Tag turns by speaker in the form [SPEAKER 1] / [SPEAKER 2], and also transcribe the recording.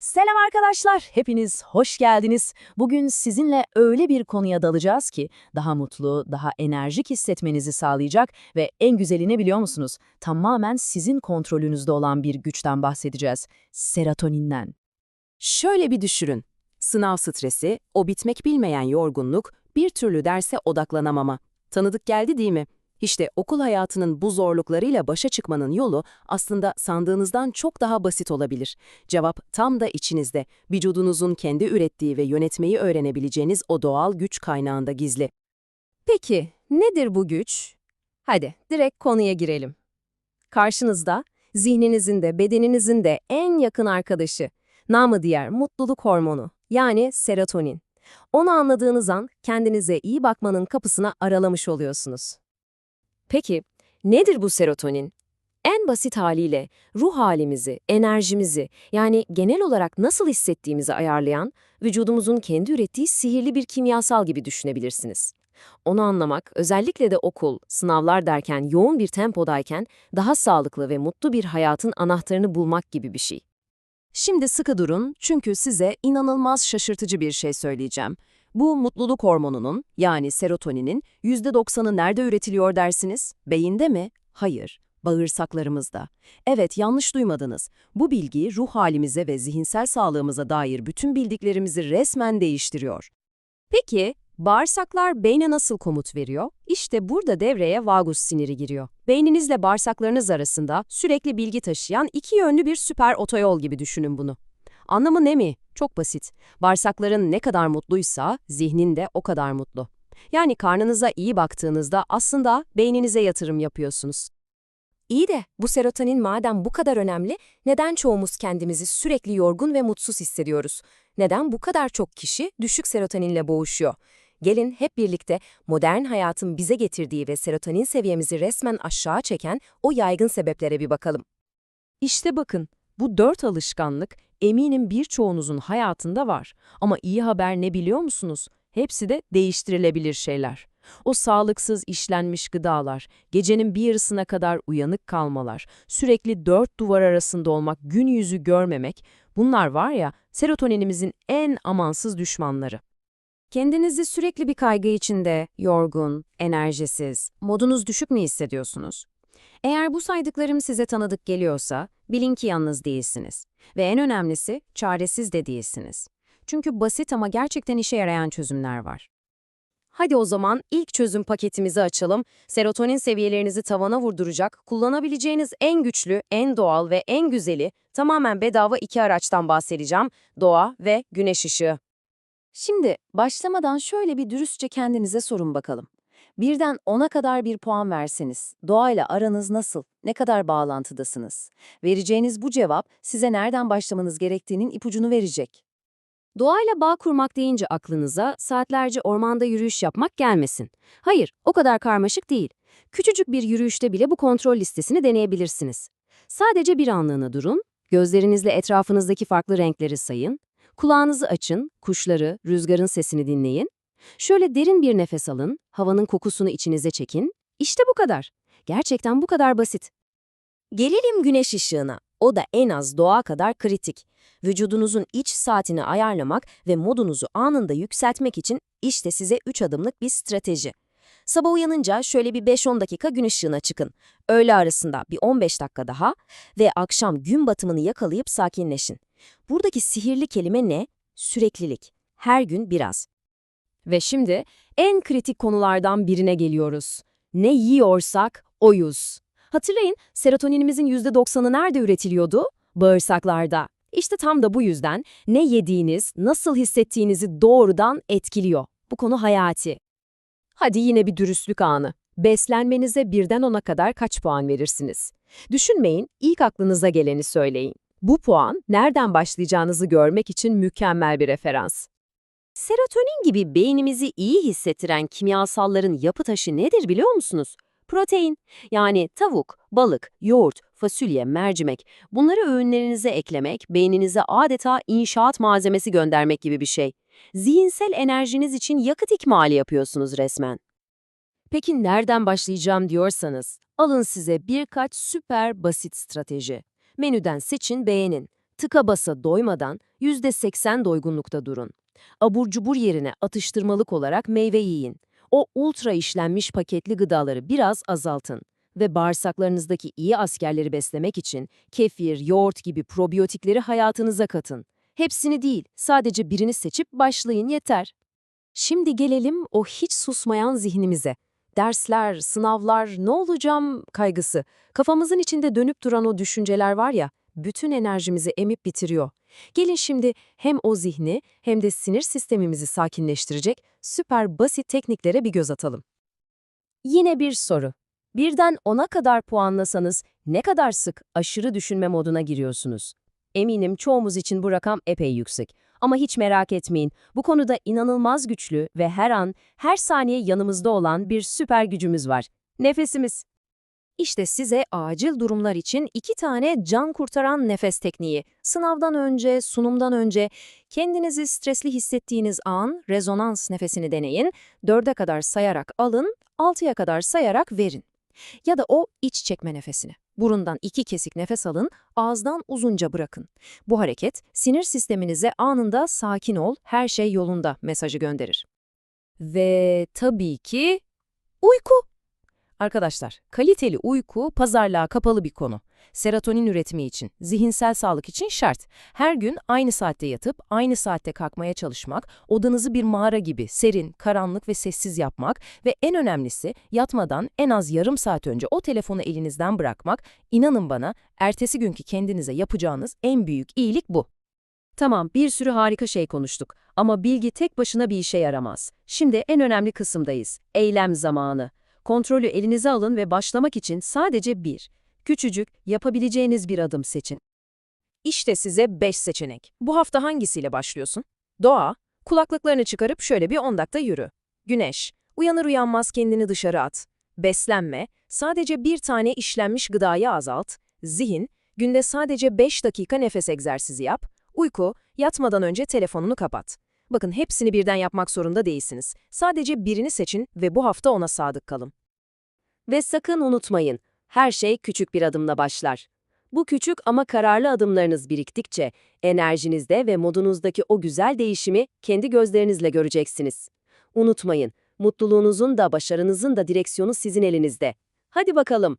[SPEAKER 1] Selam arkadaşlar, hepiniz hoş geldiniz. Bugün sizinle öyle bir konuya dalacağız ki daha mutlu, daha enerjik hissetmenizi sağlayacak ve en güzeli ne biliyor musunuz? Tamamen sizin kontrolünüzde olan bir güçten bahsedeceğiz. Serotoninden.
[SPEAKER 2] Şöyle bir düşünün. Sınav stresi, o bitmek bilmeyen yorgunluk, bir türlü derse odaklanamama. Tanıdık geldi değil mi? İşte okul hayatının bu zorluklarıyla başa çıkmanın yolu aslında sandığınızdan çok daha basit olabilir. Cevap tam da içinizde, vücudunuzun kendi ürettiği ve yönetmeyi öğrenebileceğiniz o doğal güç kaynağında gizli.
[SPEAKER 3] Peki, nedir bu güç? Hadi, direkt konuya girelim. Karşınızda, zihninizin de bedeninizin de en yakın arkadaşı, namı diğer mutluluk hormonu, yani serotonin. Onu anladığınız an kendinize iyi bakmanın kapısına aralamış oluyorsunuz. Peki, nedir bu serotonin? En basit haliyle ruh halimizi, enerjimizi, yani genel olarak nasıl hissettiğimizi ayarlayan, vücudumuzun kendi ürettiği sihirli bir kimyasal gibi düşünebilirsiniz. Onu anlamak, özellikle de okul, sınavlar derken yoğun bir tempodayken daha sağlıklı ve mutlu bir hayatın anahtarını bulmak gibi bir şey.
[SPEAKER 2] Şimdi sıkı durun çünkü size inanılmaz şaşırtıcı bir şey söyleyeceğim. Bu mutluluk hormonunun yani serotoninin %90'ı nerede üretiliyor dersiniz? Beyinde mi? Hayır, bağırsaklarımızda. Evet, yanlış duymadınız. Bu bilgi ruh halimize ve zihinsel sağlığımıza dair bütün bildiklerimizi resmen değiştiriyor.
[SPEAKER 3] Peki, bağırsaklar beyne nasıl komut veriyor? İşte burada devreye vagus siniri giriyor. Beyninizle bağırsaklarınız arasında sürekli bilgi taşıyan iki yönlü bir süper otoyol gibi düşünün bunu. Anlamı ne mi? Çok basit. Bağırsakların ne kadar mutluysa zihnin de o kadar mutlu. Yani karnınıza iyi baktığınızda aslında beyninize yatırım yapıyorsunuz. İyi de bu serotonin madem bu kadar önemli, neden çoğumuz kendimizi sürekli yorgun ve mutsuz hissediyoruz? Neden bu kadar çok kişi düşük serotoninle boğuşuyor? Gelin hep birlikte modern hayatın bize getirdiği ve serotonin seviyemizi resmen aşağı çeken o yaygın sebeplere bir bakalım.
[SPEAKER 2] İşte bakın, bu dört alışkanlık eminim birçoğunuzun hayatında var. Ama iyi haber ne biliyor musunuz? Hepsi de değiştirilebilir şeyler. O sağlıksız işlenmiş gıdalar, gecenin bir yarısına kadar uyanık kalmalar, sürekli dört duvar arasında olmak, gün yüzü görmemek, bunlar var ya serotoninimizin en amansız düşmanları.
[SPEAKER 3] Kendinizi sürekli bir kaygı içinde, yorgun, enerjisiz, modunuz düşük mü hissediyorsunuz? Eğer bu saydıklarım size tanıdık geliyorsa, bilin ki yalnız değilsiniz. Ve en önemlisi, çaresiz de değilsiniz. Çünkü basit ama gerçekten işe yarayan çözümler var. Hadi o zaman ilk çözüm paketimizi açalım. Serotonin seviyelerinizi tavana vurduracak, kullanabileceğiniz en güçlü, en doğal ve en güzeli, tamamen bedava iki araçtan bahsedeceğim. Doğa ve güneş ışığı. Şimdi başlamadan şöyle bir dürüstçe kendinize sorun bakalım. Birden 10'a kadar bir puan verseniz, doğayla aranız nasıl, ne kadar bağlantıdasınız? Vereceğiniz bu cevap size nereden başlamanız gerektiğinin ipucunu verecek. Doğayla bağ kurmak deyince aklınıza saatlerce ormanda yürüyüş yapmak gelmesin. Hayır, o kadar karmaşık değil. Küçücük bir yürüyüşte bile bu kontrol listesini deneyebilirsiniz. Sadece bir anlığına durun, gözlerinizle etrafınızdaki farklı renkleri sayın, kulağınızı açın, kuşları, rüzgarın sesini dinleyin. Şöyle derin bir nefes alın, havanın kokusunu içinize çekin. İşte bu kadar. Gerçekten bu kadar basit. Gelelim güneş ışığına. O da en az doğa kadar kritik. Vücudunuzun iç saatini ayarlamak ve modunuzu anında yükseltmek için işte size 3 adımlık bir strateji. Sabah uyanınca şöyle bir 5-10 dakika gün ışığına çıkın. Öğle arasında bir 15 dakika daha ve akşam gün batımını yakalayıp sakinleşin. Buradaki sihirli kelime ne? Süreklilik. Her gün biraz. Ve şimdi en kritik konulardan birine geliyoruz. Ne yiyorsak oyuz. Hatırlayın, serotoninimizin %90'ı nerede üretiliyordu? Bağırsaklarda. İşte tam da bu yüzden ne yediğiniz, nasıl hissettiğinizi doğrudan etkiliyor. Bu konu hayati. Hadi yine bir dürüstlük anı. Beslenmenize birden ona kadar kaç puan verirsiniz? Düşünmeyin, ilk aklınıza geleni söyleyin. Bu puan, nereden başlayacağınızı görmek için mükemmel bir referans. Serotonin gibi beynimizi iyi hissettiren kimyasalların yapı taşı nedir biliyor musunuz? Protein. Yani tavuk, balık, yoğurt, fasulye, mercimek. Bunları öğünlerinize eklemek, beyninize adeta inşaat malzemesi göndermek gibi bir şey. Zihinsel enerjiniz için yakıt ikmali yapıyorsunuz resmen. Peki nereden başlayacağım diyorsanız, alın size birkaç süper basit strateji. Menüden seçin, beğenin.
[SPEAKER 2] Tıka basa doymadan %80 doygunlukta durun. Abur cubur yerine atıştırmalık olarak meyve yiyin. O ultra işlenmiş paketli gıdaları biraz azaltın. Ve bağırsaklarınızdaki iyi askerleri beslemek için kefir, yoğurt gibi probiyotikleri hayatınıza katın. Hepsini değil, sadece birini seçip başlayın yeter. Şimdi gelelim o hiç susmayan zihnimize. Dersler, sınavlar, ne olacağım kaygısı. Kafamızın içinde dönüp duran o düşünceler var ya, bütün enerjimizi emip bitiriyor. Gelin şimdi hem o zihni hem de sinir sistemimizi sakinleştirecek süper basit tekniklere bir göz atalım. Yine bir soru. Birden 10'a kadar puanlasanız ne kadar sık aşırı düşünme moduna giriyorsunuz? Eminim çoğumuz için bu rakam epey yüksek. Ama hiç merak etmeyin, bu konuda inanılmaz güçlü ve her an, her saniye yanımızda olan bir süper gücümüz var. Nefesimiz. İşte size acil durumlar için iki tane can kurtaran nefes tekniği. Sınavdan önce, sunumdan önce kendinizi stresli hissettiğiniz an rezonans nefesini deneyin. Dörde kadar sayarak alın, altıya kadar sayarak verin. Ya da o iç çekme nefesini. Burundan iki kesik nefes alın, ağızdan uzunca bırakın. Bu hareket sinir sisteminize anında sakin ol, her şey yolunda mesajı gönderir. Ve tabii ki uyku. Arkadaşlar, kaliteli uyku pazarlığa kapalı bir konu. Serotonin üretimi için, zihinsel sağlık için şart. Her gün aynı saatte yatıp aynı saatte kalkmaya çalışmak, odanızı bir mağara gibi serin, karanlık ve sessiz yapmak ve en önemlisi yatmadan en az yarım saat önce o telefonu elinizden bırakmak, inanın bana ertesi günkü kendinize yapacağınız en büyük iyilik bu. Tamam, bir sürü harika şey konuştuk ama bilgi tek başına bir işe yaramaz. Şimdi en önemli kısımdayız, eylem zamanı. Kontrolü elinize alın ve başlamak için sadece bir, küçücük, yapabileceğiniz bir adım seçin. İşte size 5 seçenek. Bu hafta hangisiyle başlıyorsun? Doğa, kulaklıklarını çıkarıp şöyle bir 10 dakika yürü. Güneş, uyanır uyanmaz kendini dışarı at. Beslenme, sadece bir tane işlenmiş gıdayı azalt. Zihin, günde sadece 5 dakika nefes egzersizi yap. Uyku, yatmadan önce telefonunu kapat. Bakın hepsini birden yapmak zorunda değilsiniz. Sadece birini seçin ve bu hafta ona sadık kalın. Ve sakın unutmayın, her şey küçük bir adımla başlar. Bu küçük ama kararlı adımlarınız biriktikçe enerjinizde ve modunuzdaki o güzel değişimi kendi gözlerinizle göreceksiniz. Unutmayın, mutluluğunuzun da başarınızın da direksiyonu sizin elinizde. Hadi bakalım,